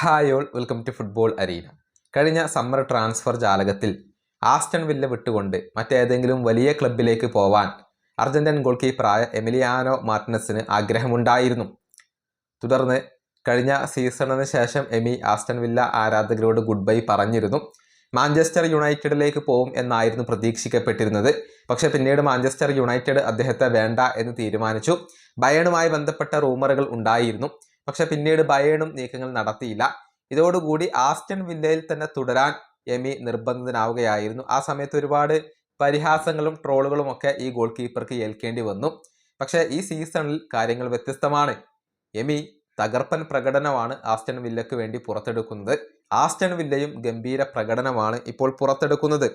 Hi all welcome to football arena കഴിഞ്ഞ summer transfer ജാലകത്തിൽ Aston Villa വിട്ടുകൊണ്ട് മറ്റേതെങ്കിലും വലിയ ക്ലബിലേക്ക് പോവാൻ അർജന്റീൻ ഗോൾ കീപ്പറായ എമിലിയാനോ മാർട്ടിനസിന് ആഗ്രഹമുണ്ടായിരുന്നു. തുടർന്ന് കഴിഞ്ഞ സീസണിന് ശേഷം എമി ആസ്റ്റൺ വില്ല ആരാധകരോട് ഗുഡ് ബൈ പറഞ്ഞിരുന്നു. മാഞ്ചസ്റ്റർ യുണൈറ്റഡിലേക്ക് പോകും എന്നായിരുന്നു പ്രതീക്ഷിക്കപ്പെട്ടിരുന്നത്. പക്ഷേ പിന്നീട് മാഞ്ചസ്റ്റർ യുണൈറ്റഡ് അദ്ദേഹത്തെ വേണ്ട എന്ന് തീരുമാനിച്ചു. ബയണുമായി ബന്ധപ്പെട്ട റൂമറുകൾ ഉണ്ടായിരുന്നു. പക്ഷെ പിന്നീട് ബയേണും നീക്കങ്ങൾ നടത്തിയില്ല. ഇതോടുകൂടി ആസ്റ്റൺ വില്ലയിൽ തന്നെ തുടരാൻ എമി നിർബന്ധിതനാവുകയായിരുന്നു. ആ സമയത്ത് ഒരുപാട് പരിഹാസങ്ങളും ട്രോളുകളും ഒക്കെ ഈ ഗോൾ കീപ്പർക്ക് ഏൽക്കേണ്ടി വന്നു. പക്ഷേ ഈ സീസണിൽ കാര്യങ്ങൾ വ്യത്യസ്തമാണ്. എമി തകർപ്പൻ പ്രകടനമാണ് ആസ്റ്റൺ വില്ലയ്ക്ക് വേണ്ടി പുറത്തെടുക്കുന്നത്. ആസ്റ്റൺ വില്ലയും ഗംഭീര പ്രകടനമാണ് ഇപ്പോൾ പുറത്തെടുക്കുന്നത്.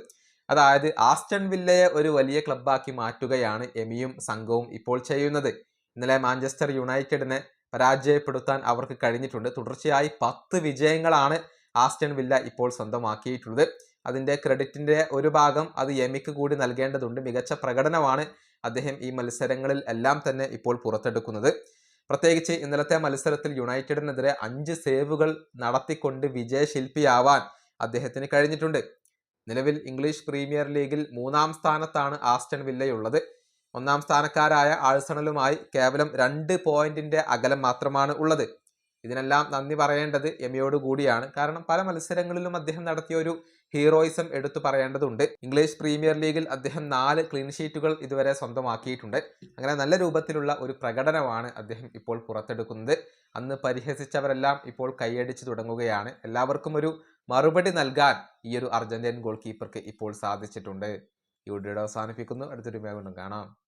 അതായത് ആസ്റ്റൺ വില്ലയെ ഒരു വലിയ ക്ലബ്ബാക്കി മാറ്റുകയാണ് എമിയും സംഘവും ഇപ്പോൾ ചെയ്യുന്നത്. ഇന്നലെ മാഞ്ചസ്റ്റർ യുണൈറ്റഡിനെ പരാജയപ്പെടുത്താൻ അവർക്ക് കഴിഞ്ഞിട്ടുണ്ട്. തുടർച്ചയായി പത്ത് വിജയങ്ങളാണ് ആസ്റ്റൺ വില്ല ഇപ്പോൾ സ്വന്തമാക്കിയിട്ടുള്ളത്. അതിന്റെ ക്രെഡിറ്റിന്റെ ഒരു ഭാഗം അത് എമിക്ക് കൂടി നൽകേണ്ടതുണ്ട്. മികച്ച പ്രകടനമാണ് അദ്ദേഹം ഈ മത്സരങ്ങളിൽ എല്ലാം തന്നെ ഇപ്പോൾ പുറത്തെടുക്കുന്നത്. പ്രത്യേകിച്ച് ഇന്നലത്തെ മത്സരത്തിൽ യുണൈറ്റഡിനെതിരെ അഞ്ച് സേവുകൾ നടത്തിക്കൊണ്ട് വിജയശില്പിയാവാൻ അദ്ദേഹത്തിന് കഴിഞ്ഞിട്ടുണ്ട്. നിലവിൽ ഇംഗ്ലീഷ് പ്രീമിയർ ലീഗിൽ മൂന്നാം സ്ഥാനത്താണ് ആസ്റ്റൺ വില്ലയുള്ളത്. ഒന്നാം സ്ഥാനക്കാരായ ആഴ്സണലുമായി കേവലം രണ്ട് പോയിന്റിന്റെ അകലം മാത്രമാണ് ഉള്ളത്. ഇതിനെല്ലാം നന്ദി പറയേണ്ടത് എമിയോട് കൂടിയാണ്. കാരണം പല മത്സരങ്ങളിലും അദ്ദേഹം നടത്തിയ ഒരു ഹീറോയിസം എടുത്തു പറയേണ്ടതുണ്ട്. ഇംഗ്ലീഷ് പ്രീമിയർ ലീഗിൽ അദ്ദേഹം നാല് ക്ലീൻ ഷീറ്റുകൾ ഇതുവരെ സ്വന്തമാക്കിയിട്ടുണ്ട്. അങ്ങനെ നല്ല രൂപത്തിലുള്ള ഒരു പ്രകടനമാണ് അദ്ദേഹം ഇപ്പോൾ പുറത്തെടുക്കുന്നത്. അന്ന് പരിഹസിച്ചവരെല്ലാം ഇപ്പോൾ കൈയടിച്ചു തുടങ്ങുകയാണ്. എല്ലാവർക്കും ഒരു മറുപടി നൽകാൻ ഈ ഒരു അർജന്റീൻ ഗോൾ കീപ്പർക്ക് ഇപ്പോൾ സാധിച്ചിട്ടുണ്ട്. ഈ വീഡിയോ അവസാനിപ്പിക്കുന്നു. അടുത്തൊരു വീണ്ടും കാണാം.